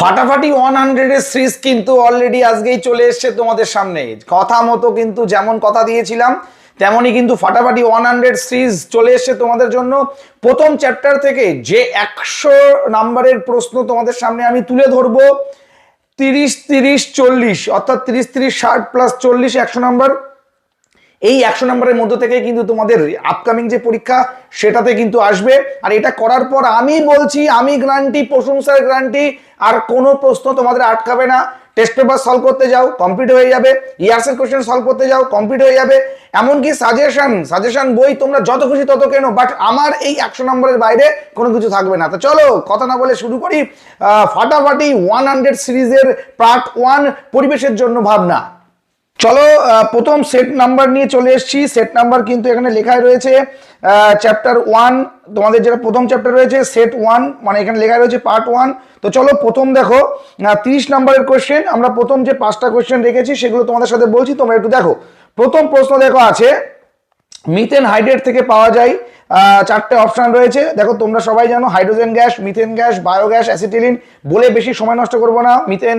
ফাটাফাটি ওয়ান হান্ড্রেডের সিরিজ কিন্তু অলরেডি আজকেই চলে এসছে তোমাদের সামনে। কথা মতো কিন্তু যেমন কথা দিয়েছিলাম তেমনই কিন্তু ফাটাফাটি ওয়ান হান্ড্রেড সিরিজ চলে এসছে তোমাদের জন্য। প্রথম চ্যাপ্টার থেকে যে একশো নাম্বারের প্রশ্ন তোমাদের সামনে আমি তুলে ধরবো, তিরিশ তিরিশ চল্লিশ, অর্থাৎ তিরিশ তিরিশ ষাট প্লাস চল্লিশ একশো নাম্বার। এই একশো নম্বরের মধ্য থেকে কিন্তু তোমাদের আপকামিং যে পরীক্ষা, সেটাতে কিন্তু আসবে। আর এটা করার পর আমি বলছি, আমি গ্রান্টি প্রশংসার গ্রান্টি, আর কোনো প্রশ্ন তোমাদের আটকাবে না। টেস্ট পেপার সলভ করতে যাও কমপ্লিট হয়ে যাবে। ইয়ার্সের কোশ্চেন সলভ করতে যাও কমপ্লিট হয়ে যাবে। এমনকি সাজেশন সাজেশন বই তোমরা যত খুশি তত কেনো বাট আমার এই একশো নম্বরের বাইরে কোনো কিছু থাকবে না। তো চলো, কথা না বলে শুরু করি। ফাটাফাটি ওয়ান হান্ড্রেড সিরিজের পার্ট ওয়ান পরিবেশের জন্য ভাবনা। চলো প্রথম সেট নাম্বার নিয়ে চলে এসেছি। সেট নাম্বার কিন্তু এখানে লেখায় রয়েছে চ্যাপ্টার ওয়ান তোমাদের যেটা প্রথম চ্যাপ্টার রয়েছে সেট ওয়ান মানে এখানে লেখা রয়েছে পার্ট ওয়ান তো চলো, প্রথম দেখো তিরিশ নাম্বারের কোশ্চেন আমরা প্রথম যে পাঁচটা কোশ্চেন রেখেছি, সেগুলো তোমাদের সাথে বলছি, তোমরা একটু দেখো। প্রথম প্রশ্ন দেখো আছে মিথেন হাইড্রেট থেকে পাওয়া যায় চারটে অপশন রয়েছে। দেখো, তোমরা সবাই জানো, hydrogen gas, methane gas, biogas, acetylene, বলে বেশি সময় নষ্ট করব না। মিথেন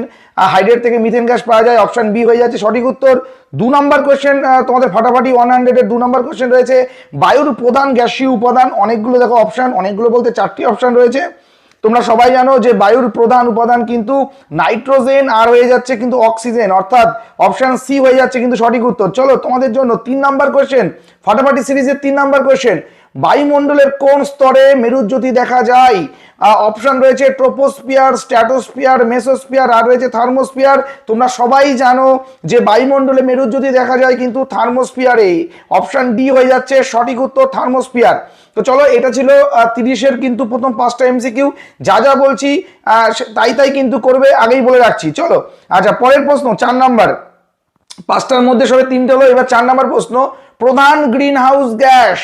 হাইড্রেট থেকে মিথেন গ্যাস পাওয়া যায়, অপশন বি হয়ে যাচ্ছে সঠিক উত্তর। দু নম্বর কোয়েশ্চেন তোমাদের ফাটাফাটি ওয়ান হান্ড্রেডের দু নম্বর কোশ্চেন রয়েছে। বায়ুর প্রধান গ্যাসীয় উপাদান, অনেকগুলো দেখো অপশন, অনেকগুলো বলতে চারটি অপশন রয়েছে। তোমরা সবাই জানো যে বায়ুর প্রধান উপাদান কিন্তু নাইট্রোজেন আর হয়ে যাচ্ছে কিন্তু অক্সিজেন। অর্থাৎ অপশান সি হয়ে যাচ্ছে কিন্তু সঠিক উত্তর। চলো তোমাদের জন্য তিন নাম্বার কোয়েশ্চেন ফাটাফাটি সিরিজের তিন নাম্বার কোশ্চেন বায়ুমণ্ডলের কোন স্তরে মেরুজ্যোতি দেখা যায়? অপশন রয়েছে ট্রোপোস্পিয়ার স্ট্যাটোস্পিয়ার মেসোস্পিয়ার আর রয়েছে থার্মোস্পিয়ার তোমরা সবাই জানো যে বায়ুমণ্ডলে মেরুজ্যোতি দেখা যায় কিন্তু থার্মোস্পিয়ারে অপশন ডি হয়ে যাচ্ছে সঠিক উত্তর থার্মোস্পিয়ার তো চলো, এটা ছিল তিরিশের কিন্তু প্রথম পাঁচটা এমসিকিউ যা যা বলছি তাই তাই কিন্তু করবে, আগেই বলে রাখছি। চলো আচ্ছা পরের প্রশ্ন, চার নাম্বার। পাঁচটার মধ্যে সবে তিনটে হলো, এবার চার নাম্বার প্রশ্ন। প্রধান গ্রিন হাউস গ্যাস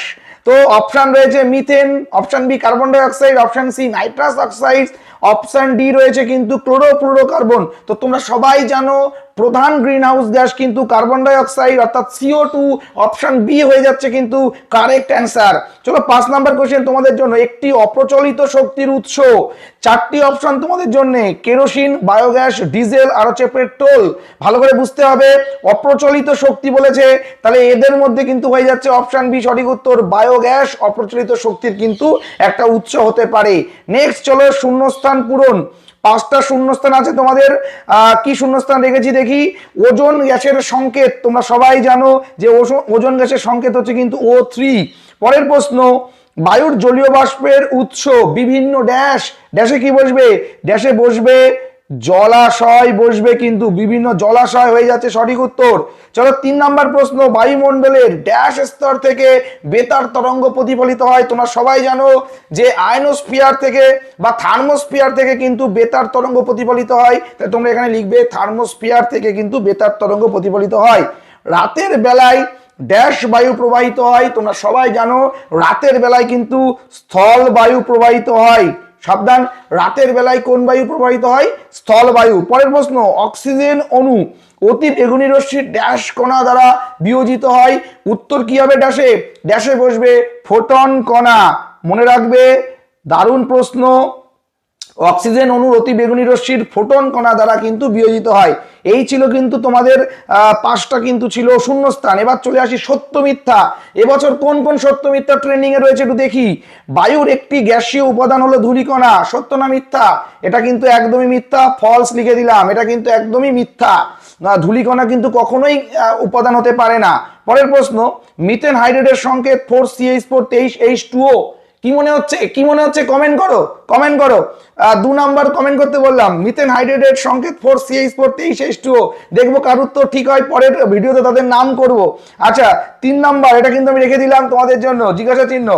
তো অপশন রয়েছে methane option B carbon dioxide option C nitrous oxide option D রয়েছে কিন্তু ক্লোরোফ্লোরোকার্বন তো তোমরা সবাই জানো প্রধান গ্রিন হাউস গ্যাস কিন্তু কার্বন ডাই অক্সাইড অর্থাৎ C O two option B হয়ে যাচ্ছে কিন্তু কারেক্ট অ্যান্সার চলো পাঁচ নাম্বার কোশ্চেন তোমাদের জন্য। একটি অপ্রচলিত শক্তির উৎস। চারটি অপশন তোমাদের জন্য। কেরোসিন বায়োগ্যাস ডিজেল আর হচ্ছে পেট্রোল ভালো করে বুঝতে হবে। অপ্রচলিত শক্তি বলেছে। তাহলে এদের মধ্যে কিন্তু হয়ে যাচ্ছে অপশন বি সঠিক উত্তর। বায়োগ্যাস অপ্রচলিত শক্তির কিন্তু একটা উৎস হতে পারে। নেক্সট চলো শূন্যস্থান পূরণ। পাঁচটা শূন্যস্থান আছে তোমাদের। কি শূন্যস্থান রেখেছি দেখি? ওজন গ্যাসের সংকেত। তোমরা সবাই জানো যে ওজো- ওজন গ্যাসের সংকেত হচ্ছে কিন্তু ও থ্রি পরের প্রশ্ন, বায়ুর জলীয় বাষ্পের উৎস বিভিন্ন ড্যাশ। ড্যাশে কি বসবে? ড্যাশে বসবে জলাশয় বসবে কিন্তু, বিভিন্ন জলাশয় হয়ে যাচ্ছে সঠিক উত্তর। চলো তিন নাম্বার প্রশ্ন, বায়ুমণ্ডলের ড্যাশ স্তর থেকে বেতার তরঙ্গ প্রতিফলিত হয়। তোমরা সবাই জানো যে আয়নোস্ফিয়ার থেকে বা থার্মোস্ফিয়ার থেকে কিন্তু বেতার তরঙ্গ প্রতিফলিত হয়। তাই তোমরা এখানে লিখবে থার্মোস্ফিয়ার থেকে কিন্তু বেতার তরঙ্গ প্রতিফলিত হয়। রাতের বেলায় ড্যাশ বায়ু প্রবাহিত হয়। তোমরা সবাই জানো, রাতের বেলায় কিন্তু স্থল বায়ু প্রবাহিত হয়। সাবধান, রাতের বেলায় কোন বায়ু প্রবাহিত হয়? স্থল বায়ু। পরের প্রশ্ন, অক্সিজেন অনু অতি বেগুনি রশ্মির ড্যাশ কণা দ্বারা বিয়োজিত হয়। উত্তর কি হবে ড্যাশে? ড্যাশে বসবে ফোটন কণা। মনে রাখবে, দারুণ প্রশ্ন। অক্সিজেন অণুর অতি বেগুনি রশ্মির ফোটন কণা দ্বারা কিন্তু বিয়োজিত হয়। এই ছিল কিন্তু তোমাদের পাঁচটা কিন্তু ছিল শূন্যস্থান। এবার চলে আসি সত্য মিথ্যা। এবছর কোন কোন সত্য মিথ্যা ট্রেনিং এ রয়েছে একটু দেখি। বায়ুর একটি গ্যাসীয় উপাদান হলো ধূলিকণা। সত্য না মিথ্যা? এটা কিন্তু একদমই মিথ্যা ফলস লিখে দিলাম। এটা কিন্তু একদমই মিথ্যা। না, ধূলিকণা কিন্তু কখনোই উপাদান হতে পারে না। পরের প্রশ্ন মিথেন হাইড্রেটের সংকেত ফোর সিএইচ ফোর তেইশ এইচ টু কি মনে হচ্ছে? কি মনে হচ্ছে? কমেন্ট করো কমেন্ট করো। দু নাম্বার কমেন্ট করতে বললাম মিথেন হাইড্রেটেড সংকেত ফোর সিএইচ ফোর তেইশ এইচ টু দেখব কার উত্তর ঠিক হয়, পরের ভিডিওতে তাদের নাম করব। আচ্ছা তিন নাম্বার এটা কিন্তু আমি রেখে দিলাম তোমাদের জন্য, জিজ্ঞাসা চিহ্ন।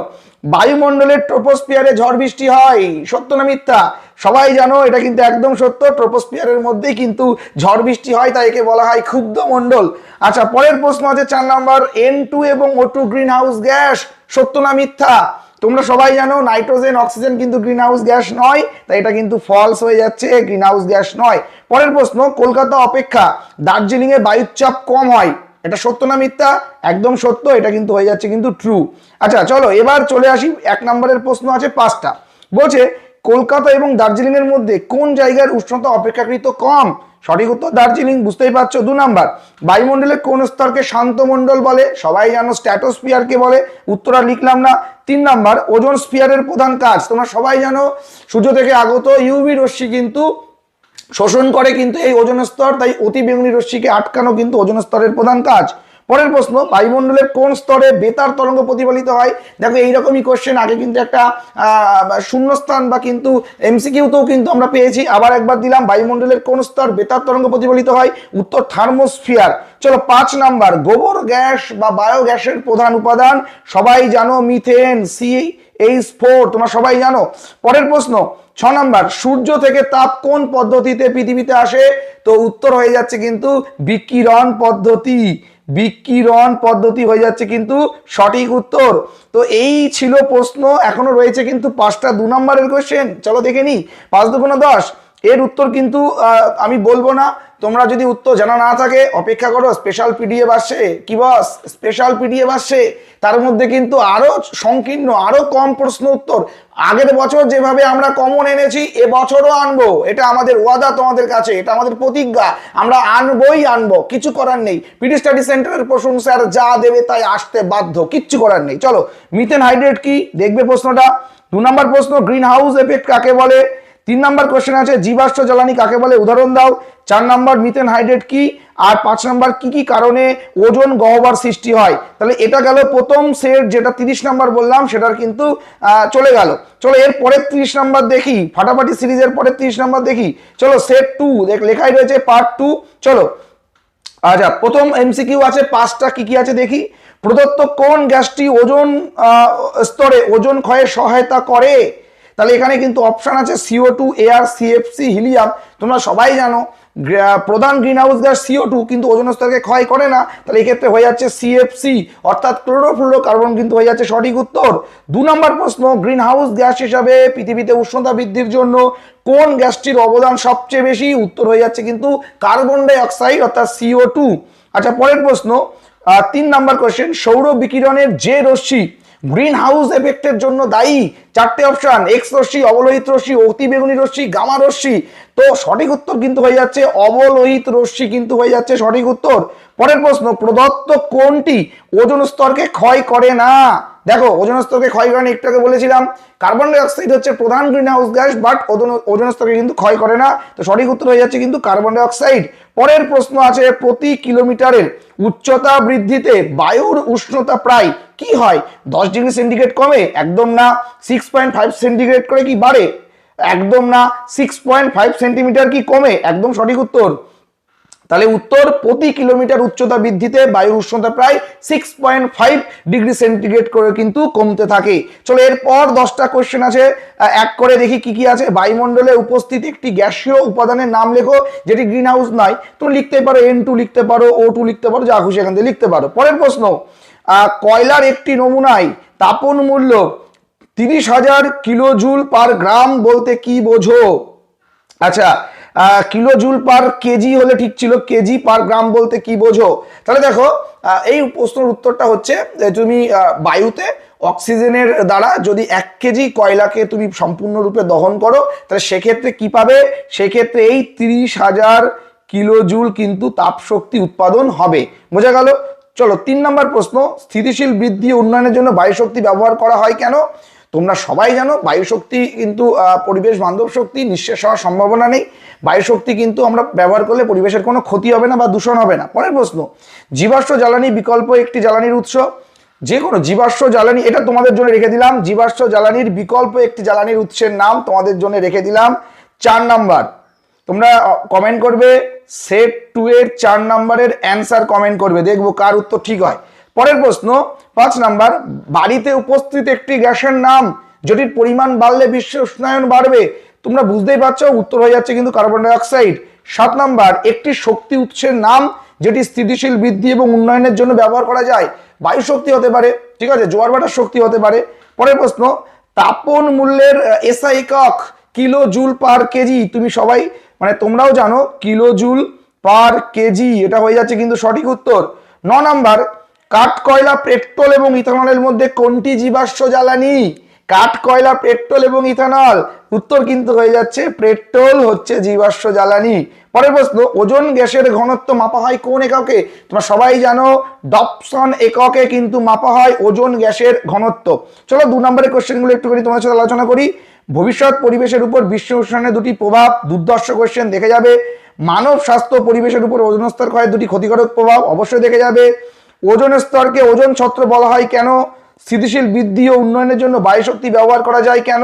বায়ুমণ্ডলের ট্রোপোস্পিয়ারে ঝড় বৃষ্টি হয়, সত্য না মিথ্যা? সবাই জানো, এটা কিন্তু একদম সত্য ট্রোপোস্পিয়ারের মধ্যেই কিন্তু ঝড় বৃষ্টি হয়, তাই একে বলা হয় ক্ষুব্ধ মণ্ডল। আচ্ছা পরের প্রশ্ন আছে চার নাম্বার এন টু এবং O two green house gas সত্য না মিথ্যা? তোমরা সবাই জানো, নাইট্রোজেন, অক্সিজেন কিন্তু গ্রিন হাউস গ্যাস নয়, তাই এটা কিন্তু ফলস হয়ে যাচ্ছে গ্রিন হাউস গ্যাস নয়। পরের প্রশ্ন, কলকাতা অপেক্ষা দার্জিলিং এ বায়ুর কম হয়। এটা সত্য না মিথ্যা? একদম সত্য, এটা কিন্তু হয়ে যাচ্ছে কিন্তু ট্রু আচ্ছা চলো, এবার চলে আসি, এক নম্বরের প্রশ্ন আছে পাঁচটা। বলছে, কলকাতা এবং দার্জিলিং এর মধ্যে কোন জায়গার উষ্ণতা অপেক্ষাকৃত কম? সঠিক উত্তর দার্জিলিং, বুঝতেই পারছ, দু নাম্বার। বায়ুমণ্ডলের কোন স্তরকে শান্ত মণ্ডল বলে? সবাই জানো স্ট্যাটোস্পিয়ারকে বলে উত্তরা লিখলাম না। তিন নাম্বার, ওজন স্পিয়ারের প্রধান কাজ। তোমরা সবাই জানো, সূর্য থেকে আগত ইউভি রশ্মি কিন্তু শোষণ করে কিন্তু এই ওজন স্তর, তাই অতি বেগুনি রশ্মিকে আটকানো কিন্তু ওজন স্তরের প্রধান কাজ। পরের প্রশ্ন, বায়ুমণ্ডলের কোন স্তরে বেতার তরঙ্গ প্রতিফলিত হয়? দেখো, এইরকমই কোশ্চেন আগে কিন্তু একটা শূন্যস্থান বা কিন্তু এমসিকিউতেও কিন্তু আমরা পেয়েছি। আবার একবার দিলাম, বায়ুমণ্ডলের কোন স্তর বেতার তরঙ্গ প্রতিফলিত হয়? উত্তর, থার্মোস্ফিয়ার। চলো, পাঁচ নাম্বার, গোবর, গ্যাস বা বায়োগ্যাসের প্রধান উপাদান? সবাই জানো মিথেন সি এইচ ফোর তোমরা সবাই জানো? পরের প্রশ্ন, ছ নাম্বার, সূর্য থেকে তাপ কোন পদ্ধতিতে পৃথিবীতে আসে? তো উত্তর হয়ে যাচ্ছে কিন্তু বিকিরণ পদ্ধতি। বিকিরণ পদ্ধতি হয়ে যাচ্ছে কিন্তু সঠিক উত্তর। তো এই ছিল প্রশ্ন, এখনও রয়েছে কিন্তু পাঁচটা, দু নম্বরের কোয়েশ্চেন চলো দেখে নি পাঁচ দুগুণ দশ। এর উত্তর কিন্তু আমি বলব না। তোমরা যদি উত্তর জানা না থাকে, অপেক্ষা করো স্পেশাল পিডিএফ আসছে। কি বস স্পেশাল পিডিএফ আসছে। তার মধ্যে কিন্তু আরও সংকীর্ণ, আরও কম প্রশ্ন উত্তর। আগের বছর যেভাবে আমরা কমন এনেছি, এ বছরও আনব। এটা আমাদের ওয়াদা তোমাদের কাছে, এটা আমাদের প্রতিজ্ঞা। আমরা আনবোই আনব, কিছু করার নেই। পিডি স্টাডি সেন্টারের প্রশংসার যা দেবে তাই আসতে বাধ্য, কিচ্ছু করার নেই। চলো মিথেন হাইড্রেট কি? দেখবে প্রশ্নটা। দু নম্বর প্রশ্ন গ্রিন হাউস এফেক্ট কাকে বলে? তিন নাম্বার কোশ্চেন আছে, জীবাশ্ম জ্বালানি কাকে বলে? উদাহরণ দাও। চার নাম্বার মিথেন হাইড্রেট কি? আর পাঁচ নাম্বার, কি কি কারণে ওজন গহ্বর সৃষ্টি হয়? তাহলে এটা গেল প্রথম সেট যেটা তিরিশ নাম্বার বললাম, সেটার কিন্তু চলে গেল। চলো এর পরের তিরিশ নাম্বার দেখি। ফাটাফাটি সিরিজের পরের তিরিশ নাম্বার দেখি। চলো সেট টু দেখ, লেখাই রয়েছে পার্ট টু চলো। আচ্ছা প্রথম এমসিকিউ আছে, পাঁচটা কি কি আছে দেখি। প্রদত্ত কোন গ্যাসটি ওজন স্তরে, ওজন ক্ষয়ে সহায়তা করে? তাহলে এখানে কিন্তু অপশান আছে C O two air C F C helium তোমরা সবাই জানো প্রধান green house gas C O two কিন্তু ওজন স্তরকে ক্ষয় করে না। তাহলে এক্ষেত্রে হয়ে যাচ্ছে সিএফসি অর্থাৎ ক্লোরোফ্লোরো কার্বন কিন্তু হয়ে যাচ্ছে সঠিক উত্তর। দু নম্বর প্রশ্ন গ্রিন হাউস গ্যাস হিসাবে পৃথিবীতে উষ্ণতা বৃদ্ধির জন্য কোন গ্যাসটির অবদান সবচেয়ে বেশি? উত্তর হয়ে যাচ্ছে কিন্তু কার্বন ডাই অক্সাইড অর্থাৎ সিও টু আচ্ছা পরের প্রশ্ন তিন নাম্বার কোয়েশ্চেন সৌর বিকিরণের যে রশ্মি গ্রিন হাউস এফেক্টের জন্য দায়ী। চারটে অপশন এক্স রশ্মি, অবলোহিত রশ্মি, অতি বেগুনি রশ্মি, গামা রশ্মি। তো সঠিক উত্তর কিন্তু হয়ে যাচ্ছে, অবলোহিত রশ্মি কিন্তু হয়ে যাচ্ছে সঠিক উত্তর। পরের প্রশ্ন, প্রদত্ত কোনটি ওজন স্তরকে ক্ষয় করে না? দেখো, ওজন স্তরকে ক্ষয় করে না একটু আগে বলেছিলাম, কার্বন ডাই অক্সাইড হচ্ছে প্রধান গ্রিন হাউস গ্যাস, বাট ওজন ওজন স্তরকে কিন্তু ক্ষয় করে না। তো সঠিক উত্তর হয়ে যাচ্ছে কিন্তু কার্বন ডাই অক্সাইড পরের প্রশ্ন আছে, প্রতি কিলোমিটারের উচ্চতা বৃদ্ধিতে বায়ুর উষ্ণতা প্রায় কি হয়? দশ ডিগ্রি সেন্টিগ্রেড কমে, একদম না সিক্স পয়েন্ট ফাইভ সেন্টিগ্রেড করে কি বাড়ে? একদম না সিক্স পয়েন্ট ফাইভ সেন্টিমিটার কি কমে? একদম সঠিক উত্তর। তাহলে উত্তর প্রতি কিলোমিটার উচ্চতা বৃদ্ধিতে বায়ুর উষ্ণতা প্রায় six point five degree centigrade করে কিন্তু কমতে থাকে। চলো এরপর দশটা কোশ্চেন আছে। এক করে দেখি কি কি আছে। বায়ুমণ্ডলে উপস্থিত একটি গ্যাসীয় উপাদানের নাম লেখো, যেটি গ্রিন হাউস নয়। তুমি লিখতে পারো এন টু লিখতে পারো ও টু লিখতে পারো, যা খুশি এখান থেকে লিখতে পারো। পরের প্রশ্ন কয়লার একটি নমুনায় তাপন মূল্য তিরিশ হাজার কিলো জুল পার গ্রাম বলতে কি বোঝো? আচ্ছা কিলো জুল পার কেজি হলে ঠিক ছিল কেজি পার গ্রাম বলতে কি বোঝো? তাহলে দেখো এই প্রশ্নের উত্তরটা হচ্ছে তুমি বায়ুতে অক্সিজেনের দ্বারা যদি এক কেজি কয়লাকে তুমি সম্পূর্ণরূপে দহন করো, তাহলে সেক্ষেত্রে কি পাবে? সেক্ষেত্রে এই তিরিশ হাজার কিলো জুল কিন্তু তাপশক্তি উৎপাদন হবে। বোঝা গেল? চলো, তিন নম্বর প্রশ্ন, স্থিতিশীল বৃদ্ধি উন্নয়নের জন্য বায়ু শক্তি ব্যবহার করা হয় কেন? তোমরা সবাই জানো বায়ু শক্তি কিন্তু পরিবেশ বান্ধব শক্তি, নিঃশেষ হওয়ার সম্ভাবনা নেই। বায়ু শক্তি কিন্তু আমরা ব্যবহার করলে পরিবেশের কোনো ক্ষতি হবে না বা দূষণ হবে না। পরের প্রশ্ন, জীবাশ্ম জ্বালানি বিকল্প একটি জ্বালানির উৎস। যে কোনো জীবাশ্ম জ্বালানি, এটা তোমাদের জন্য রেখে দিলাম, জীবাশ্ম জ্বালানির বিকল্প একটি জ্বালানির উৎসের নাম তোমাদের জন্য রেখে দিলাম। চার নাম্বার তোমরা কমেন্ট করবে সেট টু এর চার নাম্বারের অ্যান্সার কমেন্ট করবে, দেখব কার উত্তর ঠিক হয়। পরের প্রশ্ন, পাঁচ নাম্বার, বাড়িতে উপস্থিত একটি গ্যাসের নাম যেটির পরিমাণ বাড়লে বিশ্ব উষ্ণায়ন বাড়বে। তোমরা বুঝতেই পারছ, উত্তর হয়ে যাচ্ছে কিন্তু কার্বন ডাইঅক্সাইড সাত নাম্বার, একটি শক্তি উৎসের নাম, যেটি স্থিতিশীল বৃদ্ধি এবং উন্নয়নের জন্য ব্যবহার করা যায়। বায়ু শক্তি হতে পারে, ঠিক আছে, জোয়ার ভাটার শক্তি হতে পারে। পরের প্রশ্ন, তাপন মূল্যের এসআই একক, কিলো জুল পার কেজি, তুমি সবাই মানে তোমরাও জানো কিলো জুল পার কেজি, এটা হয়ে যাচ্ছে কিন্তু সঠিক উত্তর। ন নাম্বার কাঠ কয়লা পেট্রোল এবং ইথানলের মধ্যে কোনটি জীবাশ্ম জ্বালানি? কাঠ কয়লা পেট্রোল এবং ইথানল। উত্তর কিন্তু হয়ে যাচ্ছে পেট্রোল হচ্ছে জীবাশ্ম জ্বালানি। পরের প্রশ্ন, ওজন গ্যাসের ঘনত্ব মাপা হয় কোন এককে? তোমরা সবাই জানো ডপসন এককে কিন্তু মাপা হয় ওজন গ্যাসের ঘনত্ব। চলো দু নম্বরের কোশ্চেনগুলো একটুখানি তোমার সাথে আলোচনা করি। ভবিষ্যৎ পরিবেশের উপর বিশ্ব উষ্ণায়নের দুটি প্রভাব দুর্দর্শ কোয়েশ্চেন দেখে যাবে। মানব স্বাস্থ্য পরিবেশের উপর ওজন স্তর ক্ষয়ের দুটি ক্ষতিকারক প্রভাব অবশ্যই দেখে যাবে। ওজন স্তরকে ওজন ছত্র বলা হয় কেন? স্থিতিশীল বৃদ্ধি ও উন্নয়নের জন্য বায়ু শক্তি ব্যবহার করা যায় কেন?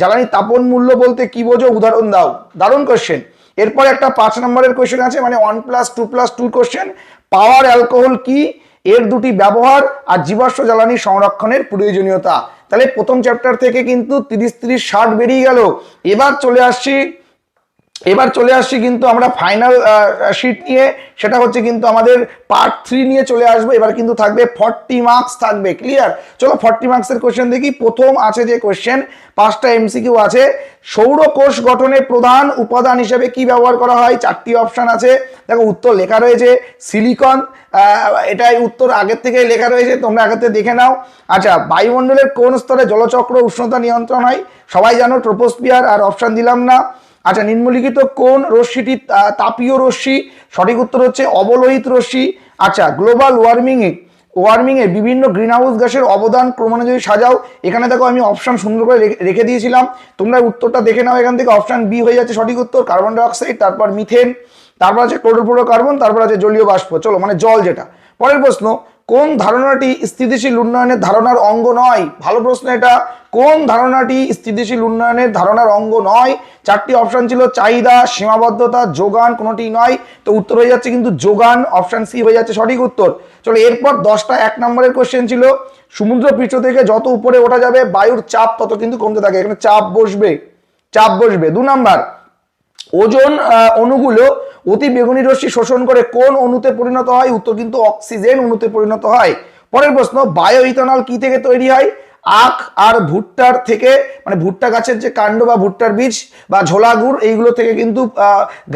জ্বালানি তাপন মূল্য বলতে কি বোঝো? উদাহরণ দাও। দারুণ কোয়েশ্চেন এরপর একটা পাঁচ নম্বরের কোয়েশ্চেন আছে মানে one plus two plus two question power alcohol কি? এর দুটি ব্যবহার আর জীবাশ্ম জ্বালানি সংরক্ষণের প্রয়োজনীয়তা। তাহলে প্রথম চ্যাপ্টার থেকে কিন্তু তিরিশ তিরিশ ষাট বেরিয়ে গেল। এবার চলে আসছি এবার চলে আসছি কিন্তু আমরা ফাইনাল শিট নিয়ে। সেটা হচ্ছে কিন্তু আমাদের পার্ট থ্রি নিয়ে চলে আসব। এবার কিন্তু থাকবে ফর্টি মার্কস থাকবে ক্লিয়ার চলো ফর্টি মার্কসের কোশ্চেন দেখি। প্রথম আছে যে কোশ্চেন পাঁচটা এমসিকিউ আছে। সৌর কোষ গঠনে প্রধান উপাদান হিসেবে কি ব্যবহার করা হয়? চারটি অপশান আছে। দেখো, উত্তর লেখা রয়েছে সিলিকন এটাই উত্তর আগের থেকে লেখা রয়েছে, তোমরা আগের থেকে দেখে নাও। আচ্ছা বায়ুমণ্ডলের কোন স্তরে জলচক্র উষ্ণতা নিয়ন্ত্রণ হয়? সবাই জানো ট্রোপোস্পিয়ার আর অপশন দিলাম না। আচ্ছা নিম্নলিখিত কোন রশ্মিটি তাপীয় রশ্মি? সঠিক উত্তর হচ্ছে অবলোহিত রশ্মি। আচ্ছা গ্লোবাল ওয়ার্মিং এ ওয়ার্মিং এ বিভিন্ন গ্রিন হাউস গ্যাসের অবদান ক্রমানুযায়ী সাজাও, এখানে দেখো আমি অপশন সুন্দর করে রেখে দিয়েছিলাম। তোমরা উত্তরটা দেখে নাও এখান থেকে। অপশান বি হয়ে যাচ্ছে সঠিক উত্তর, কার্বন ডাইঅক্সাইড, তারপর মিথেন, তারপর আছে ক্লোরোফ্লোরোকার্বন, তারপর আছে জলীয় বাষ্প। চলো মানে জল যেটা। পরের প্রশ্ন কোন ধারণাটি স্থিতিশীল উন্নয়নের ধারণার অঙ্গ নয়? ভালো প্রশ্ন এটা। কোন ধারণাটি স্থিতিশীল উন্নয়নের ধারণার অঙ্গ নয়? চারটি অপশন ছিল চাহিদা সীমাবদ্ধতা যোগান কোনোটি নয়। তো উত্তর হয়ে যাচ্ছে কিন্তু যোগান অপশন সি হয়ে যাচ্ছে সঠিক উত্তর। চলো এরপর দশটা এক নম্বরের কোশ্চেন ছিল সমুদ্র পৃষ্ঠ থেকে যত উপরে ওঠা যাবে বায়ুর চাপ তত কিন্তু কমতে থাকে। এখানে চাপ বসবে চাপ বসবে। দু নাম্বার ওজন আহ, অণুগুলো অতি বেগুনি রশ্মি শোষণ করে কোন অণুতে পরিণত হয়? উত্তর কিন্তু অক্সিজেন অণুতে পরিণত হয়। পরের প্রশ্ন বায়ো ইথানল কি থেকে তৈরি হয়? আখ আর ভুট্টার থেকে মানে ভুট্টা গাছের যে কাণ্ড বা ভুট্টার বীজ বা ঝোলা গুড়, এইগুলো থেকে কিন্তু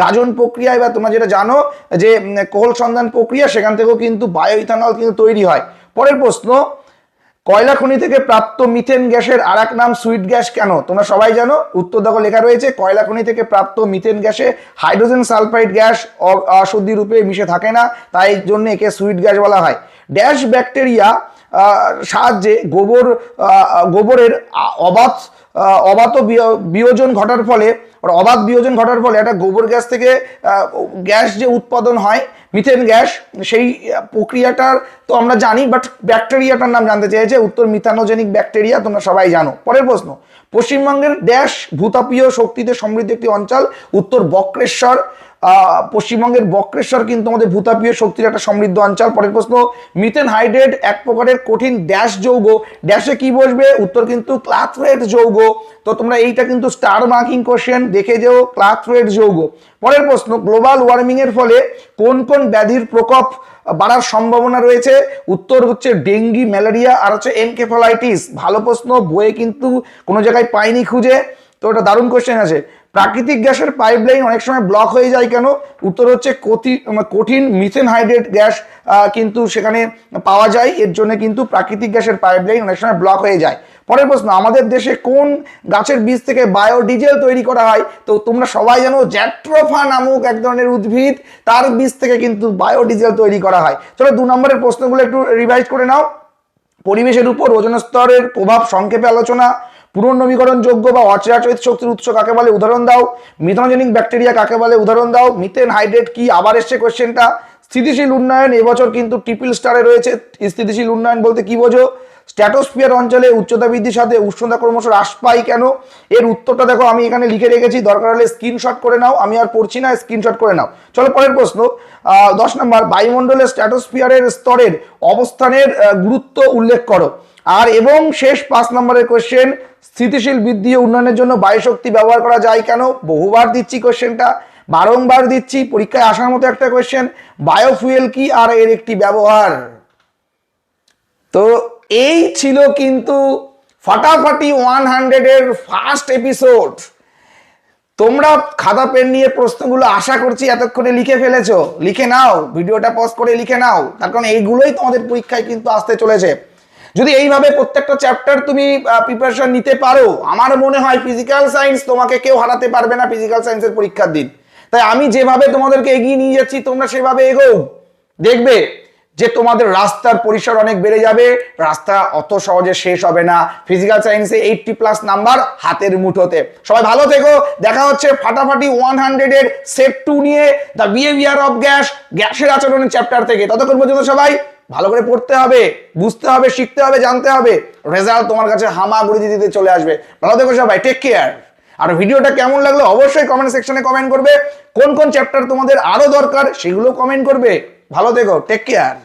গাজন প্রক্রিয়ায় বা তোমরা যেটা জানো, যে কোহল সন্ধান প্রক্রিয়া, সেখান থেকেও কিন্তু বায়ো ইথানল কিন্তু তৈরি হয়। পরের প্রশ্ন কয়লা খনি থেকে প্রাপ্ত মিথেন গ্যাসের আর এক নাম সুইট গ্যাস কেন? তোমরা সবাই জানো, উত্তর দেখো লেখা রয়েছে, কয়লা খনি থেকে প্রাপ্ত মিথেন গ্যাসে হাইড্রোজেন সালফাইড গ্যাস অশুদ্ধি রূপে মিশে থাকে না, তাই জন্য একে সুইট গ্যাস বলা হয়। ড্যাশ ব্যাকটেরিয়া সাহায্যে গোবর গোবরের অবাধ অবাত বিয়োজন ঘটার ফলে অবাধ বিয়োজন ঘটার ফলে একটা গোবর গ্যাস থেকে গ্যাস যে উৎপাদন হয়, মিথেন গ্যাস, সেই প্রক্রিয়াটার তো আমরা জানি বাট ব্যাকটেরিয়াটার নাম জানতে চেয়েছে, উত্তর মিথানোজেনিক ব্যাকটেরিয়া, তোমরা সবাই জানো। পরের প্রশ্ন, পশ্চিমবঙ্গের ড্যাশ ভূতাপীয় শক্তিতে সমৃদ্ধ একটি অঞ্চল, উত্তর বক্রেশ্বর পশ্চিমবঙ্গের বক্রেশ্বর কিন্তু আমাদের ভূতাপীয় শক্তির একটা সমৃদ্ধ অঞ্চল। পরের প্রশ্ন মিথেন হাইড্রেট এক প্রকারের কঠিন ড্যাশ যৌগ। ড্যাশে কি বসবে? উত্তর কিন্তু ক্লাথরেট যৌগ। তো তোমরা এইটা কিন্তু স্টার মার্কিং কোশ্চেন দেখে যেও ক্লাথরেট যৌগ। পরের প্রশ্ন গ্লোবাল ওয়ার্মিং এর ফলে কোন কোন ব্যাধির প্রকোপ বাড়ার সম্ভাবনা রয়েছে? উত্তর হচ্ছে ডেঙ্গি ম্যালেরিয়া আর হচ্ছে এনকেফালাইটিস ভালো প্রশ্ন, বইয়ে কিন্তু কোনো জায়গায় পাইনি খুঁজে। তো ওটা দারুণ কোশ্চেন আছে। প্রাকৃতিক গ্যাসের পাইপলাইন অনেক সময় ব্লক হয়ে যায় কেন? উত্তর হচ্ছে কঠিন মিথেন হাইড্রেট গ্যাস কিন্তু সেখানে পাওয়া যায়। এর জন্য কিন্তু প্রাকৃতিক গ্যাসের পাইপলাইন অনেক সময় ব্লক হয়ে যায়। পরের প্রশ্ন, আমাদের দেশে কোন গাছের বীজ থেকে বায়োডিজেল তৈরি করা হয়? তো তোমরা সবাই জানো জ্যাট্রোফা নামক এক ধরনের উদ্ভিদ, তার বীজ থেকে কিন্তু বায়োডিজেল তৈরি করা হয়। চলো দু নম্বরের প্রশ্নগুলো একটু রিভাইজ করে নাও। পরিবেশের উপর ওজন স্তরের প্রভাব সংক্ষেপে আলোচনা। পুনর্নবীকরণযোগ্য বা অচেরাচরিত শক্তির উৎস কাকে বলে? উদাহরণ দাও। মিথনোজেনিক ব্যাকটেরিয়া কাকে বলে? উদাহরণ দাও। মিথেন হাইড্রেট কি? আবার এসছে কোয়েশ্চেনটা স্থিতিশীল উন্নয়ন, এবছর কিন্তু ট্রিপল স্টারে রয়েছে স্থিতিশীল উন্নয়ন বলতে কি বোঝো? স্ট্যাটোস্ফিয়ার অঞ্চলে উচ্চতা বৃদ্ধির সাথে উষ্ণতা ক্রমশ হ্রাস পায় কেন? এর উত্তরটা দেখো, আমি এখানে লিখে রেখেছি। দরকার হলে স্ক্রিনশট করে নাও। আমি আর পড়ছি না, স্ক্রিনশট করে নাও। চলো পরের প্রশ্ন। দশ নম্বর। বায়ুমণ্ডলের স্ট্যাটোস্ফিয়ারের স্তরের অবস্থানের গুরুত্ব উল্লেখ করো। আর এবং শেষ পাঁচ নম্বরের কোশ্চেন স্থিতিশীল বৃদ্ধি ও উন্নয়নের জন্য বায়ুশক্তি ব্যবহার করা যায় কেন? বহুবার দিচ্ছি কোশ্চেনটা, বারংবার দিচ্ছি, পরীক্ষায় আসার মতো একটা কোশ্চেন, বায়োফুয়েল কি আর এর একটি ব্যবহার? তো এই ছিল কিন্তু ফাটাফাটি ওয়ান হান্ড্রেডের ফার্স্ট এপিসোড তোমরা খাতা, পেন নিয়ে প্রশ্নগুলো আশা করছি এতক্ষণে লিখে ফেলেছো। লিখে নাও, ভিডিওটা পজ করে লিখে নাও। তার কারণ এইগুলোই তোমাদের পরীক্ষায় কিন্তু আসতে চলেছে। যদি এইভাবে প্রত্যেকটা চ্যাপ্টার তুমি প্রিপারেশন নিতে পারো, আমার মনে হয় ফিজিক্যাল সায়েন্স তোমাকে কেউ হারাতে পারবে না ফিজিক্যাল সায়েন্সের পরীক্ষার দিন। তাই আমি যেভাবে তোমাদেরকে এগিয়ে নিয়ে যাচ্ছি, তোমরা সেভাবে এগোও। দেখবে যে তোমাদের রাস্তার পরিসর অনেক বেড়ে যাবে, রাস্তা অত সহজে শেষ হবে না। ফিজিক্যাল সায়েন্সে এইটটি প্লাস নাম্বার হাতের মুঠোতে। সবাই ভালো থেকো, দেখা হচ্ছে ফাটাফাটি ওয়ান হান্ড্রেড এর সেট টু নিয়ে দ্য বিহেভিয়ার অফ গ্যাস গ্যাসের আচরণের চ্যাপ্টার থেকে। ততক্ষণ পর্যন্ত সবাই ভালো করে পড়তে হবে, বুঝতে হবে, শিখতে হবে, জানতে হবে। রেজাল্ট তোমার কাছে হামাগুড়ি দিতে চলে আসবে। ভালো দেখো সবাই টেক কেয়ার আর ভিডিওটা কেমন লাগল অবশ্যই কমেন্ট সেকশনে কমেন্ট করবে। কোন কোন চ্যাপ্টার তোমাদের আরও দরকার সেগুলো কমেন্ট করবে। ভালো দেখো টেক কেয়ার